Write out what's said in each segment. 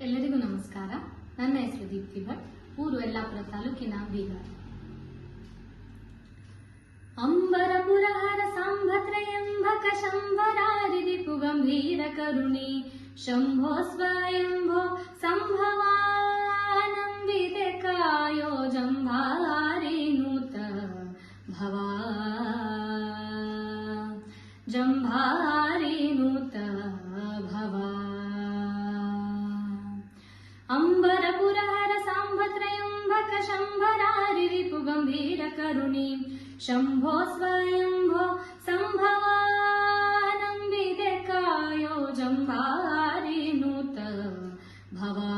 ಎಲ್ಲರಿಗೂ ನಮಸ್ಕಾರ ನನ್ನ ಹೆಸರು ದೀಪ್ತಿ ಭಟ್ ಊರು ಯಲ್ಲಾಪುರ ತಾಲೂಕಿನ ಬೀದರ್ ಅಂಬರ ಪುರಹರ ಸಾಂಭತ್ರಯಂಬಕ ಶಂಭರಾರಿ ರಿಪು ಗಂಭೀರ ಕರುಣಿ ಶಂಭೋ ಸ್ವಯಂಭೋ ಸಂಭವಾನಂಬಿತೆ ಕಾಯೋ ಜಂಭಾರಿ ನೂತ ಭವಾ ಜಂಭಾರಿ करुणीम् शम्भो स्वयम्भो सम्भवानम्बिदकायो भवा।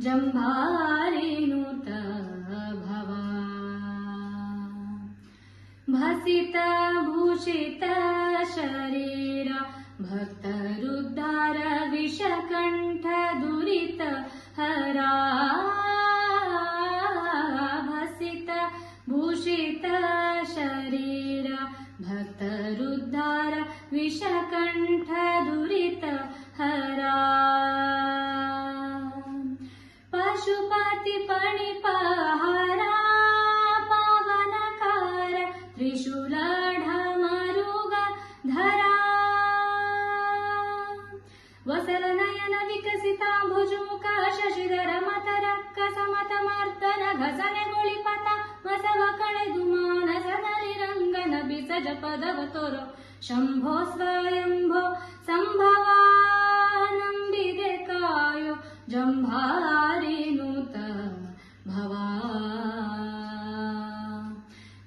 जम्भारिनुत भवा। भसित भूषित शरीर भक्तरुद्धार विषकंठ दुरित हरा। भूषित शरीर भक्तरुद्धार विषकण्ठ दुरित हरा। पशुपति पणिपहारा पावनकार त्रिशूलढमरुग धरा। वसलनयन विकसिता भुजमुख शशिधर मतरक्क समतमर्दन घसने पदवतुर्। शम्भो स्वयम्भो सम्भवानम्बिदेकायो जम्भारिनुत भवा।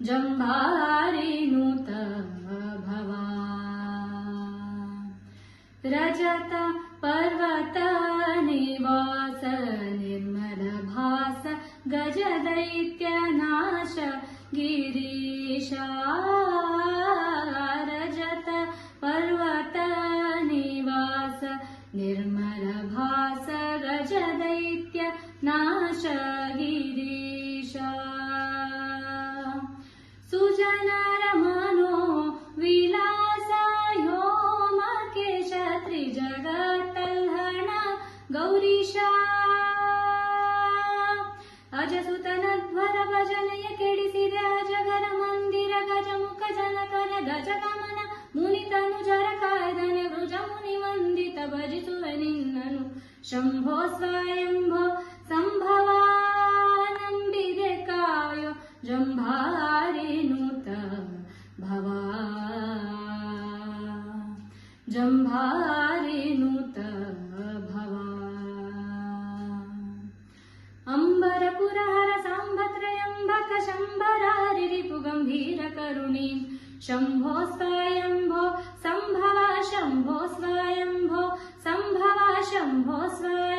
जम्भारिनुत भवा। रजत पर्वत निवास निर्मलभास गजदैत्यनाश गिरीशा। भास गज दैत्य नाश गिरीशाजना रमनो विलासायो मकेश त्रिजगतल्हण गौरीशा। अजसुतनध्वर भजनय भजनय अजगर मन्दिर गजमुख जन कन शम्भो स्वयम्भो सम्भवानम्बिदकाय जम्भारिनुत भवा। जम्भारेणुत भवा। अम्बरपुरहर साम्भत्रयम्बक शम्बरारि गम्भीरकरुणीम् शम्भो स्वायम्भो शम्भवा शम्भो स्वायम्भो शम्भवा शम्भो स्वा